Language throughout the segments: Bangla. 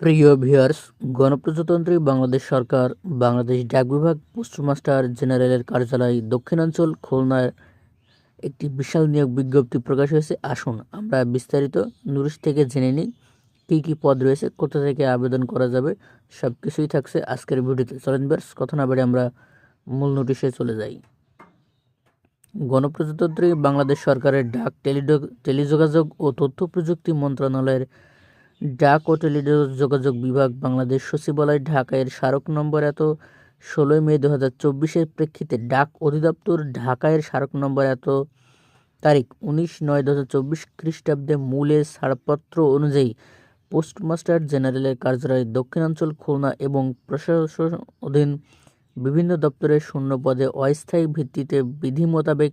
প্রিয় ভিউয়ার্স, গণপ্রজাতন্ত্রী বাংলাদেশ সরকার, বাংলাদেশ ডাক বিভাগ পোস্টমাস্টার জেনারেলের কার্যালয় দক্ষিণাঞ্চল খুলনায় একটি বিশাল নিয়োগ বিজ্ঞপ্তি প্রকাশ হয়েছে। আসুন আমরা বিস্তারিত নুরিশ থেকে জেনে নিই কী কী পদ রয়েছে, কোথা থেকে আবেদন করা যাবে সব কিছুই থাকছে আজকের ভিডিওতে। চলেন ভিউয়ার্স, কথা না বেড়ে আমরা মূল নোটিশে চলে যাই। গণপ্রজাতন্ত্রী বাংলাদেশ সরকারের ডাক টেলিডো- টেলিযোগাযোগ ও তথ্য প্রযুক্তি মন্ত্রণালয়ের ডাক ও টেলিযোগাযোগ বিভাগ বাংলাদেশ সচিবালয় ঢাকা এর স্মারক নম্বর এত ষোলোই মে দু হাজার চব্বিশের প্রেক্ষিতে ডাক অধিদপ্তর ঢাকা এর স্মারক নম্বর এত তারিখ উনিশ নয় দু হাজার চব্বিশ খ্রিস্টাব্দে মূলের ছাড়পত্র অনুযায়ী পোস্টমাস্টার জেনারেলের কার্যালয় দক্ষিণাঞ্চল, খুলনা এবং প্রশাসন অধীন বিভিন্ন দপ্তরের শূন্য পদে অস্থায়ী ভিত্তিতে বিধি মোতাবেক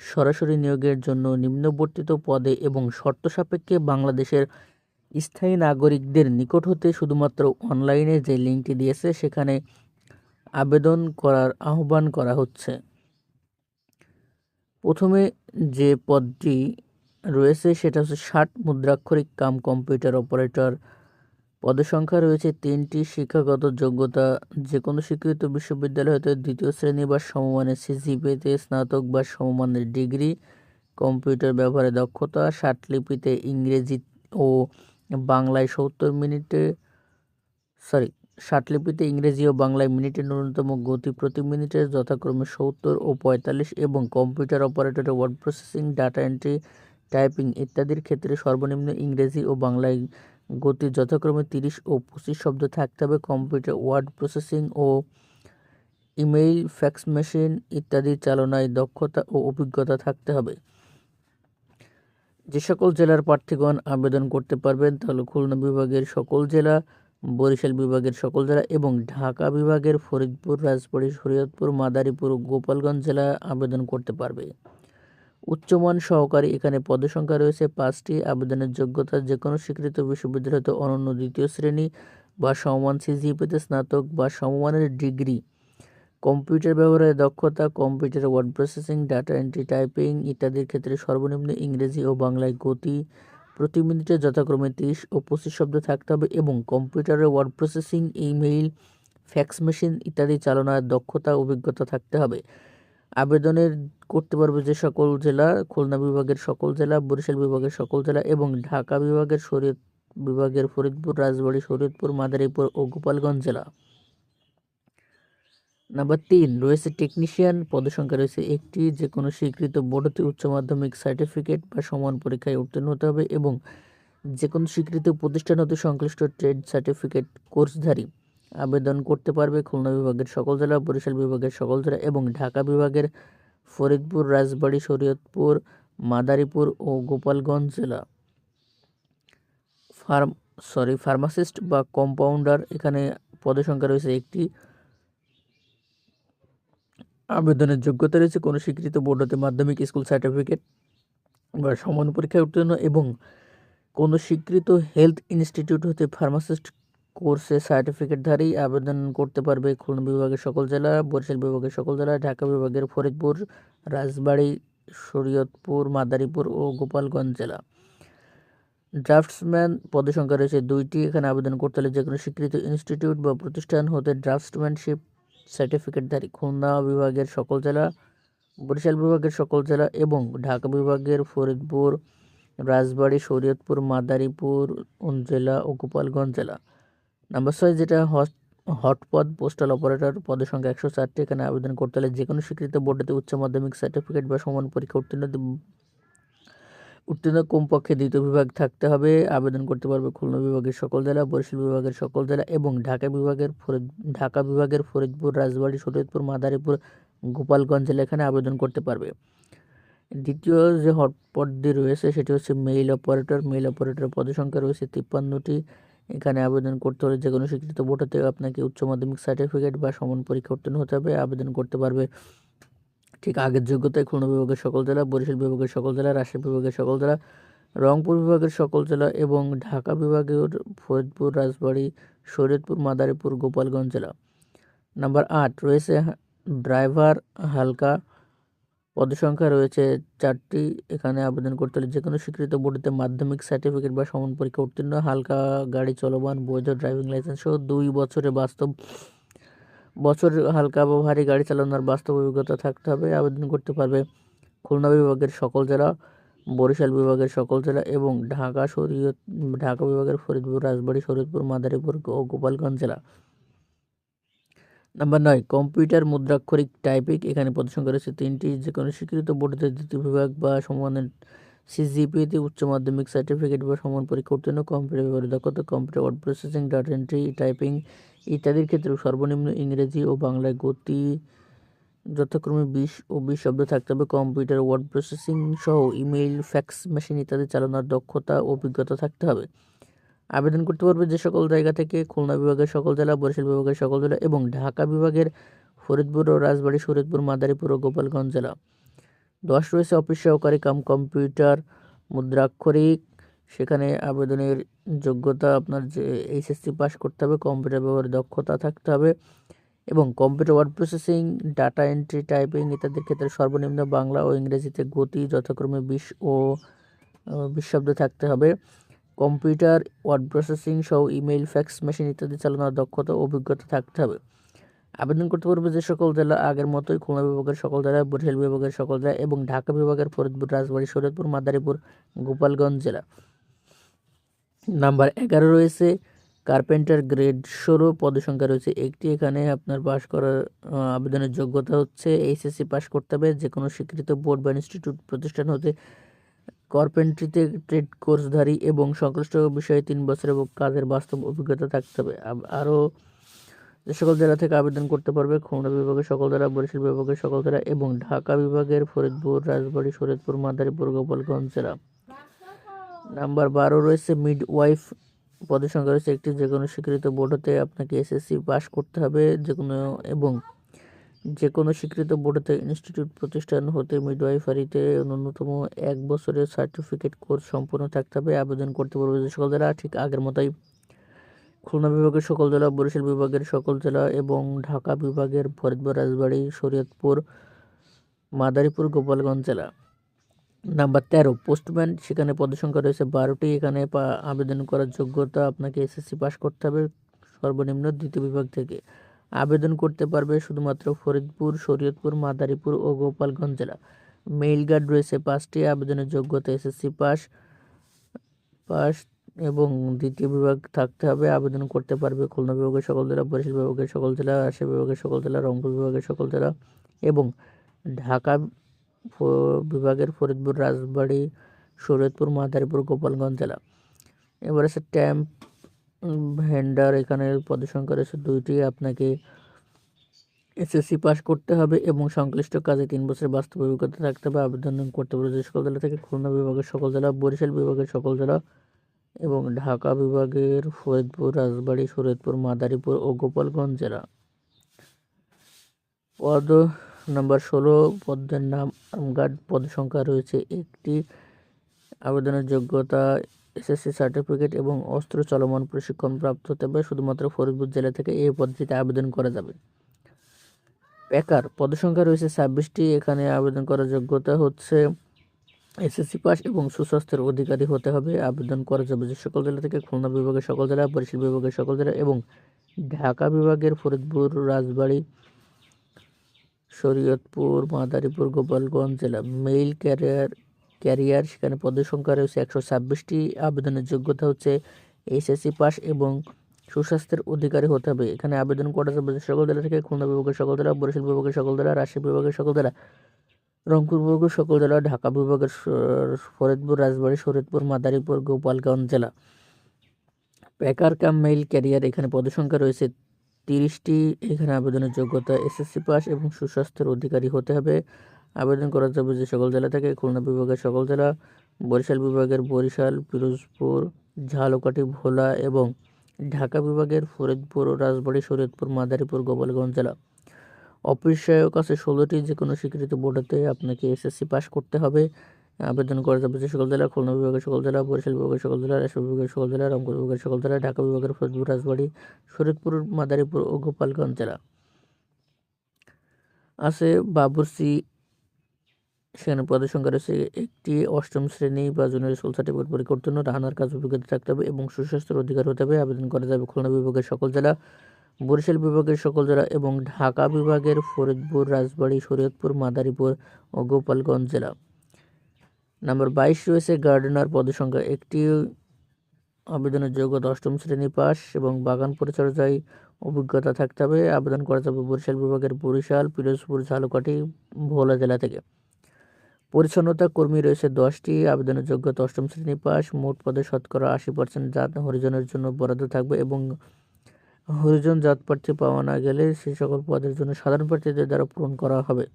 সরাসরি নিয়োগের জন্য নিম্নবর্তিত পদে এবং শর্ত সাপেক্ষে বাংলাদেশের স্থায়ী নাগরিকদের নিকট হতে শুধুমাত্র অনলাইনে যে লিঙ্কটি দিয়েছে, সেখানে আবেদন করার আহ্বান করা হচ্ছে। প্রথমে যে পদটি রয়েছে, সেটা হচ্ছে ষাট মুদ্রাক্ষরিক কাম কম্পিউটার অপারেটর। পদের সংখ্যা রয়েছে তিনটি, শিক্ষাগত যোগ্যতা যে কোনো স্বীকৃত বিশ্ববিদ্যালয় হতে দ্বিতীয় শ্রেণি বা সমমানের সিজিপিতে স্নাতক বা সমমানের ডিগ্রি। কম্পিউটার ব্যবহারে দক্ষতা ষাটলিপিতে ইংরেজি ও বাংলায় সত্তর মিনিটে সরি ষাটলিপিতে ইংরেজি ও বাংলায় মিনিটে ন্যূনতম গতি প্রতি মিনিটে যথাক্রমে সত্তর ও পঁয়তাল্লিশ এবং computer অপারেটরে word processing, data entry, typing ইত্যাদির ক্ষেত্রে সর্বনিম্ন ইংরেজি ও বাংলায় গতি যথাক্রমে তিরিশ ও পঁচিশ শব্দ থাকতে হবে। কম্পিউটার ওয়ার্ড প্রসেসিং ও ইমেইল, ফ্যাক্স মেশিন ইত্যাদি চালনায় দক্ষতা ও অভিজ্ঞতা থাকতে হবে। যে সকল জেলার প্রার্থীগণ আবেদন করতে পারবেন, তাহলে খুলনা বিভাগের সকল জেলা, বরিশাল বিভাগের সকল জেলা এবং ঢাকা বিভাগের ফরিদপুর, রাজবাড়ী, শরীয়তপুর, মাদারীপুর, গোপালগঞ্জ জেলা আবেদন করতে পারবে। উচ্চমান সহকারী এখানে পদসংখ্যা রয়েছে পাঁচটি। আবেদনের যোগ্যতা যে কোনো স্বীকৃত বিশ্ববিদ্যালয়তে অনন্য দ্বিতীয় শ্রেণি বা সমমান সিজিপিতে স্নাতক বা সমমানের ডিগ্রি। কম্পিউটার ব্যবহারের দক্ষতা, computer word processing, data entry typing ইত্যাদির ক্ষেত্রে সর্বনিম্ন ইংরেজি ও বাংলায় গতি প্রতি মিনিটে যথাক্রমে তিরিশ ও পঁচিশ শব্দ থাকতে হবে এবং কম্পিউটারের word processing, email, fax machine ইত্যাদি চালনার দক্ষতা, অভিজ্ঞতা থাকতে হবে। আবেদনের করতে পারবে যে সকল জেলা, খুলনা বিভাগের সকল জেলা, বরিশাল বিভাগের সকল জেলা এবং ঢাকা বিভাগের শরীয়ত বিভাগের ফরিদপুর, রাজবাড়ী, শরীয়তপুর, মাদারীপুর ও গোপালগঞ্জ জেলা। নাম্বার তিন, রয়েছে টেকনিশিয়ান পদসংখ্যা রয়েছে একটি যে কোনো স্বীকৃত বোর্ডতে উচ্চ মাধ্যমিক সার্টিফিকেট বা সমান পরীক্ষায় উত্তীর্ণ হতে হবে এবং যে কোনো স্বীকৃত প্রতিষ্ঠান হতে সংশ্লিষ্ট ট্রেড সার্টিফিকেট কোর্সধারী আবেদন করতে পারবে খুলনা বিভাগের সকল জেলা, বরিশাল বিভাগের সকল জেলা এবং ঢাকা বিভাগের ফরিদপুর, রাজবাড়ী, শরীয়তপুর, মাদারীপুর ও গোপালগঞ্জ জেলা। ফার্ম সরি ফার্মাসিস্ট বা কম্পাউন্ডার এখানে পদসংখ্যা রয়েছে একটি। আবেদনের যোগ্যতা রয়েছে কোনো স্বীকৃত বোর্ড হতে মাধ্যমিক স্কুল সার্টিফিকেট বা সমান পরীক্ষায় উত্তীর্ণ এবং কোনো স্বীকৃত হেলথ ইনস্টিটিউট হতে ফার্মাসিস্ট কোর্সে সার্টিফিকেটধারী আবেদন করতে পারবে খুলনা বিভাগের সকল জেলা, বরিশাল বিভাগের সকল জেলা, ঢাকা বিভাগের ফরিদপুর, রাজবাড়ী, শরীয়তপুর, মাদারীপুর ও গোপালগঞ্জ জেলা। ড্রাফটসম্যান পদের সংখ্যা রয়েছে দুইটি। এখানে আবেদন করতে হলে যে কোনো স্বীকৃত ইনস্টিটিউট বা প্রতিষ্ঠান হতে ড্রাফটসম্যানশিপ সার্টিফিকেটধারী খুলনা বিভাগের সকল জেলা, বরিশাল বিভাগের সকল জেলা এবং ঢাকা বিভাগের ফরিদপুর, রাজবাড়ী, শরীয়তপুর, মাদারীপুর জেলা ও গোপালগঞ্জ জেলা। নাম্বার ছয় যেটা হট হটপদ পোস্টাল অপারেটর পদের সংখ্যা একশো চারটি, এখানে আবেদন করতে হলে যে কোনো স্বীকৃত বোর্ডেতে উচ্চ মাধ্যমিক সার্টিফিকেট বা সমান পরীক্ষা উত্তীর্ণ উত্তীর্ণ কমপক্ষে দ্বিতীয় বিভাগ থাকতে হবে। আবেদন করতে পারবে খুলনা বিভাগের সকল জেলা, বরিশাল বিভাগের সকল জেলা এবং ঢাকা বিভাগের ফরিদ, ঢাকা বিভাগের ফরিদপুর, রাজবাড়ী শরীয়তপুর মাদারীপুর, গোপালগঞ্জ জেলা এখানে আবেদন করতে পারবে। দ্বিতীয় যে পদটি রয়েছে সেটি হচ্ছে মেইল অপারেটর। মেইল অপারেটর পদের সংখ্যা রয়েছে তিপ্পান্নটি। এখানে আবেদন করতে হলে যে কোনো স্বীকৃত বোর্ড হতে আপনাকে উচ্চ মাধ্যমিক সার্টিফিকেট বা সমান পরীক্ষা উত্তীর্ণ হতে হবে। আবেদন করতে পারবে ঠিক আগের যোগ্যতায় খুলনা বিভাগের সকল জেলা, বরিশাল বিভাগের সকল জেলা, রাজশাহী বিভাগের সকল জেলা, রংপুর বিভাগের সকল জেলা এবং ঢাকা বিভাগের ফরিদপুর, রাজবাড়ী, শরীয়তপুর, মাদারীপুর, গোপালগঞ্জ জেলা। নাম্বার আট, রয়েছে ড্রাইভার হালকা পদসংখ্যা রয়েছে চারটি। এখানে আবেদন করতে হলে যে কোনো স্বীকৃত বোর্ডেতে মাধ্যমিক সার্টিফিকেট বা সমান পরীক্ষা উত্তীর্ণ, হালকা গাড়ি চলমান, বৈধ ড্রাইভিং লাইসেন্স সহ দুই বছরে বাস্তব বছর হালকা বা ভারী গাড়ি চালানোর বাস্তব অভিজ্ঞতা থাকতে হবে, আবেদন করতে পারবে খুলনা বিভাগের সকল জেলা, বরিশাল বিভাগের সকল জেলা এবং ঢাকা শরীয়ত, ঢাকা বিভাগের ফরিদপুর, রাজবাড়ী, শরীয়তপুর, মাদারীপুর ও গোপালগঞ্জ জেলা। নাম্বার নয়, কম্পিউটার মুদ্রাক্ষরিক টাইপিং এখানে প্রদর্শন করেছে তিনটি যে কোনো স্বীকৃত বোর্ডের দ্বিতীয় বিভাগ বা সমানের সিজিপিতে উচ্চ মাধ্যমিক সার্টিফিকেট বা সমান পরীক্ষা উত্তীর্ণ কম্পিউটার ব্যবহারের দক্ষতা, computer word processing, data entry, typing ইত্যাদির ক্ষেত্রে সর্বনিম্ন ইংরেজি ও বাংলায় গতি যথাক্রমে বিশ ও বিশ শব্দ থাকতে হবে। কম্পিউটার, ওয়ার্ড প্রসেসিং সহ ইমেইল, ফ্যাক্স মেশিন ইত্যাদি চালানোর দক্ষতা ও অভিজ্ঞতা থাকতে হবে। আবেদন করতে পারবে যে সকল জায়গা থেকে খুলনা বিভাগের সকল জেলা, বরিশাল বিভাগের সকল জেলা এবং ঢাকা বিভাগের ফরিদপুর ও রাজবাড়ী শরীয়তপুর মাদারীপুর ও গোপালগঞ্জ জেলা। দশ রয়েছে অফিস সহকারী কাম কম্পিউটার, মুদ্রাক্ষরিক সেখানে আবেদনের যোগ্যতা আপনার যে এইচএসসি পাস করতে হবে কম্পিউটার ব্যবহারের দক্ষতা থাকতে হবে এবং computer word processing data entry typing ইত্যাদির ক্ষেত্রে সর্বনিম্ন বাংলা ও ইংরেজিতে গতি, যথাক্রমে বিশ ও বিশ শব্দ থাকতে হবে। কম্পিউটার ওয়ার্ড প্রসেসিং সহ ইমেইল ফ্যাক্স মেশিন ইত্যাদি চালানোর দক্ষতা অভিজ্ঞতা থাকতে হবে। আবেদন করতে পারবে যে সকল জেলা, আগের মতোই খুলনা বিভাগের সকল জেলা, বরিশাল বিভাগের সকল জেলা এবং ঢাকা বিভাগের ফরিদপুর, রাজবাড়ী, শরীয়তপুর, মাদারীপুর, গোপালগঞ্জ জেলা। নাম্বার এগারো রয়েছে, কার্পেন্টার গ্রেড ষোলো, পদসংখ্যা রয়েছে একটি। এখানে আপনার পাশ করার আবেদনের যোগ্যতা হচ্ছে এইচএসসি পাস করতে হবে যে কোনো স্বীকৃত বোর্ড বা ইনস্টিটিউট প্রতিষ্ঠান হতে কার্পেন্ট্রিতে ট্রেড কোর্সধারী এবং সংশ্লিষ্ট বিষয়ে তিন বছর এবং কাজের বাস্তব অভিজ্ঞতা থাকতে হবে। আরও যে সকল জেলা থেকে আবেদন করতে পারবে, খুলনা বিভাগের সকল জেলা, বরিশাল বিভাগের সকল জেলা এবং ঢাকা বিভাগের ফরিদপুর, রাজবাড়ী, শরীয়তপুর, মাদারীপুর, গোপালগঞ্জ জেলা। নাম্বার বারো রয়েছে মিড ওয়াইফ পদের সংখ্যা রয়েছে একটি যে কোনো স্বীকৃত বোর্ড হতে আপনাকে এসএসসি পাস করতে হবে যে কোনো এবং যে কোনো স্বীকৃত বোর্ডেতে ইনস্টিটিউট প্রতিষ্ঠান হতে মিড মিডওয়াইফারিতে ন্যূনতম এক বছরের সার্টিফিকেট কোর্স সম্পূর্ণ থাকতে হবে, আবেদন করতে পারবে যে সকল জেলা, ঠিক আগের মতোই খুলনা বিভাগের সকল জেলা, বরিশাল বিভাগের সকল জেলা এবং ঢাকা বিভাগের ফরিদপুর রাজবাড়ী, শরীয়তপুর, মাদারীপুর, গোপালগঞ্জ জেলা। নাম্বার তেরো, পোস্টম্যান, সেখানে পদসংখ্যা রয়েছে বারোটি। এখানে আবেদন করার যোগ্যতা আপনাকে এসএসসি পাস করতে হবে সর্বনিম্ন দ্বিতীয় বিভাগ থেকে। আবেদন করতে পারবে শুধুমাত্র ফরিদপুর, শরীয়তপুর, মাদারীপুর ও গোপালগঞ্জ জেলা। মেইল গার্ড রয়েছে পাঁচটি, আবেদনের যোগ্যতা এসএসসি পাস পাস এবং দ্বিতীয় বিভাগ থাকতে হবে। আবেদন করতে পারবে খুলনা বিভাগের সকল জেলা, বরিশাল বিভাগের সকল জেলা রাজশাহী বিভাগের সকল জেলা, রংপুর বিভাগের সকল জেলা এবং ঢাকা বিভাগের ফরিদপুর, রাজবাড়ী, শরীয়তপুর, মাদারীপুর, গোপালগঞ্জ জেলা। এবার আছে ট্যাম্প ভেন্ডার এখানে পদসংখ্যা রয়েছে দুইটি। আপনাকে এসএসসি পাস করতে হবে এবং সংশ্লিষ্ট কাজে তিন বছরের বাস্তব অভিজ্ঞতা থাকতে হবে, আবেদন করতে পারবে যে সকল জেলা থেকে খুলনা বিভাগের সকল জেলা, বরিশাল বিভাগের সকল জেলা এবং ঢাকা বিভাগের ফরিদপুর, রাজবাড়ী, শরীয়তপুর, মাদারীপুর ও গোপালগঞ্জ জেলা। পদ নম্বর ষোলো, পদের নাম আমগার্ড পদ সংখ্যা রয়েছে একটি। আবেদনের যোগ্যতা, এসএসসি সার্টিফিকেট এবং অস্ত্র চলমান প্রশিক্ষণ প্রাপ্ত হতে হবে শুধুমাত্র ফরিদপুর জেলা থেকে এই পদ্ধতিতে আবেদন করা যাবে। প্যাকার পদসংখ্যা রয়েছে ছাব্বিশটি, এখানে আবেদন করার যোগ্যতা হচ্ছে এসএসসি পাস এবং সুস্বাস্থ্যের অধিকারী হতে হবে। আবেদন করা যাবে যে সকল জেলা থেকে, খুলনা বিভাগের সকল জেলা, বরিশাল বিভাগের সকল জেলা এবং ঢাকা বিভাগের ফরিদপুর, রাজবাড়ী শরীয়তপুর, মাদারীপুর, গোপালগঞ্জ জেলা মেইল ক্যারিয়ার ক্যারিয়ার সেখানে পদের সংখ্যা রয়েছে একশো ছাব্বিশটি। আবেদনের যোগ্যতা হচ্ছে এইচএসসি পাস এবং সুস্বাস্থ্যের অধিকারী হতে হবে। এখানে আবেদন করা যাবে সকল জেলা থেকে খুলনা বিভাগের সকল জেলা, বরিশাল বিভাগের সকল জেলা, রাজশাহী বিভাগের সকল জেলা, রংপুর বিভাগের সকল জেলা, ঢাকা বিভাগের ফরিদপুর, রাজবাড়ী, শরীয়তপুর, মাদারীপুর, গোপালগঞ্জ জেলা। প্যাকার কাম মেইল ক্যারিয়ার এখানে পদসংখ্যা রয়েছে তিরিশটি। এখানে আবেদনের যোগ্যতা এসএসসি পাস এবং সুস্বাস্থ্যের অধিকারী হতে হবে। আবেদন করা যাবে যে সকল জেলা থেকে, খুলনা বিভাগের সকল জেলা, বরিশাল বিভাগের বরিশাল, পিরোজপুর, ঝালকাঠি, ভোলা এবং ঢাকা বিভাগের ফরিদপুর, রাজবাড়ী, শরীয়তপুর, মাদারীপুর, গোপালগঞ্জ জেলা। অফিস সহায়ক আছে ষোলোটি যে কোনো স্বীকৃত বোর্ডেতে আপনাকে এসএসসি পাস করতে হবে। আবেদন করা যাবে যে সকল জেলা, খুলনা বিভাগের সকল জেলা, বরিশাল বিভাগের সকল জেলা, রাজশাহী বিভাগের সকল জেলা, রংপুর বিভাগের সকল জেলা, ঢাকা বিভাগের ফরিদপুর, রাজবাড়ী শরীয়তপুর মাদারীপুর ও গোপালগঞ্জ জেলা। আছে বাবুরসি সেখানে পদের সংখ্যা রয়েছে একটি, অষ্টম শ্রেণি বা জুনিয়র স্কুল সার্টিফিকেট পরীক্ষা উত্তীর্ণ রান্নার কাজ অভিজ্ঞতা থাকতে হবে এবং সুস্বাস্থ্যের অধিকার হতে হবে। আবেদন করা যাবে খুলনা বিভাগের সকল জেলা, বরিশাল বিভাগের সকল জেলা এবং ঢাকা বিভাগের ফরিদপুর, রাজবাড়ী, শরীয়তপুর, মাদারীপুর ও গোপালগঞ্জ জেলা। নাম্বার বাইশ রয়েছে গার্ডেনার পদের সংখ্যা একটি। আবেদনের যোগ্যতা অষ্টম শ্রেণি পাস এবং বাগান পরিচর্যায় অভিজ্ঞতা থাকতে হবে। আবেদন করা যাবে বরিশাল বিভাগের বরিশাল, পিরোজপুর, ঝালকাঠি, ভোলা জেলা থেকে। পরিচ্ছন্নতা কর্মী রয়েছে দশটি। আবেদনের যোগ্যতা অষ্টম শ্রেণি পাস। মোট পদে শতকরা আশি পার্সেন্ট জাত হরিজনের জন্য বরাদ্দ থাকবে এবং হরিজন জাত প্রার্থী পাওয়া না গেলে সেই সকল পদের জন্য সাধারণ প্রার্থীদের দ্বারা পূরণ করা হবে।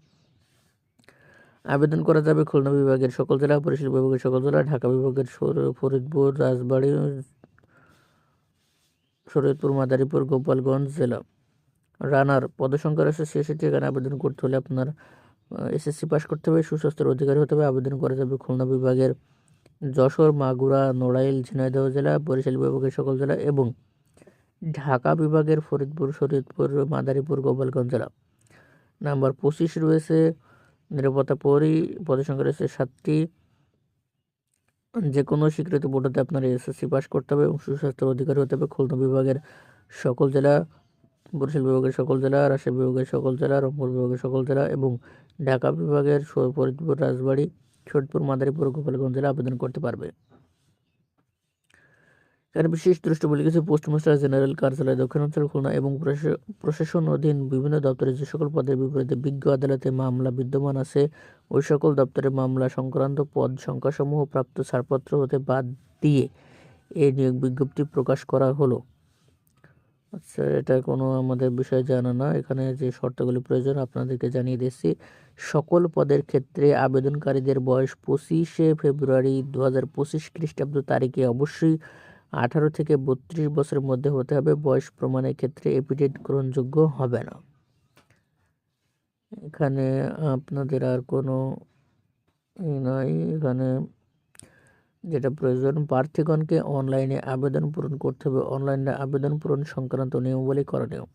আবেদন করা যাবে খুলনা বিভাগের সকল জেলা বরিশাল বিভাগের সকল জেলা, ঢাকা বিভাগের ফরিদপুর, রাজবাড়ী, শরীয়তপুর, মাদারীপুর, গোপালগঞ্জ জেলা। রানার পদসংখ্যা রয়েছে ছেষট্টি এখানে আবেদন করতে হলে আপনার এসএসসি পাস করতে হবে, সুস্বাস্থ্যের অধিকারী হতে হবে। আবেদন করা যাবে খুলনা বিভাগের যশোর, মাগুরা, নড়াইল, ঝিনাইদহ জেলা, বরিশাল বিভাগের সকল জেলা এবং ঢাকা বিভাগের ফরিদপুর, শরীয়তপুর, মাদারীপুর, গোপালগঞ্জ জেলা। নাম্বার পঁচিশ রয়েছে নিরাপত্তা পরই পরি সংখ্যা রয়েছে সাতটি যে কোনো স্বীকৃত বোর্ডতে আপনার এসএসসি পাস করতে হবে এবং সুস্বাস্থ্য অধিকারী হতে হবে। খুলনা বিভাগের সকল জেলা, বরিশাল বিভাগের সকল জেলা, রাজশাহী বিভাগের সকল জেলা, রংপুর বিভাগের সকল জেলা এবং ঢাকা বিভাগের ফরিদপুর রাজবাড়ী ছোটপুর মাদারীপুর, গোপালগঞ্জ জেলা আবেদন করতে পারবে। এখানে বিশেষ দ্রষ্টব্য কিছু পোস্টমাস্টার জেনারেল কার্যালয় দক্ষিণাঞ্চল, খুলনা এবং প্রশাসন অধীন বিভিন্ন দপ্তরে যে সকল পদের বিপরীতে বিজ্ঞ আদালতে মামলা বিদ্যমান আছে, ওই সকল দপ্তরে মামলা সংক্রান্ত পদ সংখ্যাসমূহ প্রাপ্ত ছাড়পত্র হতে বাদ দিয়ে এই নিয়োগ বিজ্ঞপ্তি প্রকাশ করা হলো। আচ্ছা এটা কোনো আমাদের বিষয় জানা না। এখানে যে শর্তগুলি প্রয়োজন, আপনাদেরকে জানিয়ে দিচ্ছি। সকল পদের ক্ষেত্রে আবেদনকারীদের বয়স পঁচিশে ফেব্রুয়ারি দু হাজার পঁচিশ খ্রিস্টাব্দ তারিখে অবশ্যই আঠারো থেকে বত্রিশ বছরের মধ্যে হতে হবে। বয়স প্রমাণের ক্ষেত্রে এপিডেট গ্রহণযোগ্য হবে না। এখানে আপনাদের আর কোনো নাই। এখানে যেটা প্রয়োজন, প্রার্থীগণকে অনলাইনে আবেদন পূরণ করতে হবে। অনলাইনে আবেদন পূরণ সংক্রান্ত নিয়মাবলী করণীয়।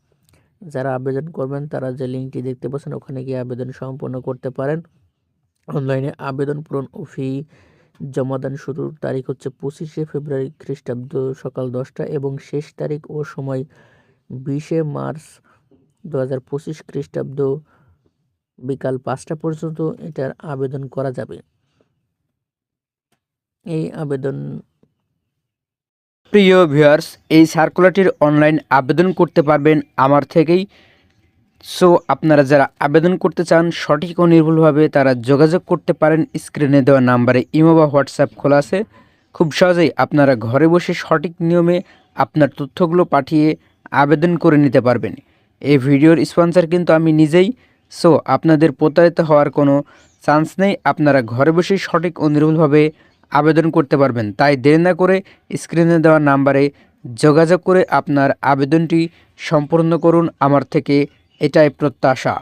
যারা আবেদন করবেন, তারা যে লিঙ্কটি দেখতে পাচ্ছেন, ওখানে গিয়ে আবেদন সম্পন্ন করতে পারেন। অনলাইনে আবেদন পূরণ ও ফি জমাদান শুরুর তারিখ হচ্ছে পঁচিশে ফেব্রুয়ারি খ্রিস্টাব্দ সকাল দশটা এবং শেষ তারিখ ও সময় বিশে মার্চ দু হাজার পঁচিশ খ্রিস্টাব্দ বিকাল পাঁচটা পর্যন্ত এটার আবেদন করা যাবে। এই আবেদন প্রিয় ভিউয়ার্স, এই সার্কুলারটির অনলাইন আবেদন করতে পারবেন আমার থেকেই। সো আপনারা যারা আবেদন করতে চান, সঠিক ও নির্ভুলভাবে তারা যোগাযোগ করতে পারেন। স্ক্রিনে দেওয়া নাম্বারে ইমো বা হোয়াটসঅ্যাপ খোলা আছে। খুব সহজেই আপনারা ঘরে বসে সঠিক নিয়মে আপনার তথ্যগুলো পাঠিয়ে আবেদন করে নিতে পারবেন। এই ভিডিওর স্পন্সর কিন্তু আমি নিজেই। সো আপনাদের প্রতারিত হওয়ার কোনো চান্স নেই। আপনারা ঘরে বসেই সঠিক ও নির্ভুলভাবে আবেদন করতে পারবেন। তাই দেরি না করে স্ক্রিনে দেওয়া নাম্বারে যোগাযোগ করে আপনার আবেদনটি সম্পূর্ণ করুন। আমার থেকে এটাই প্রত্যাশা।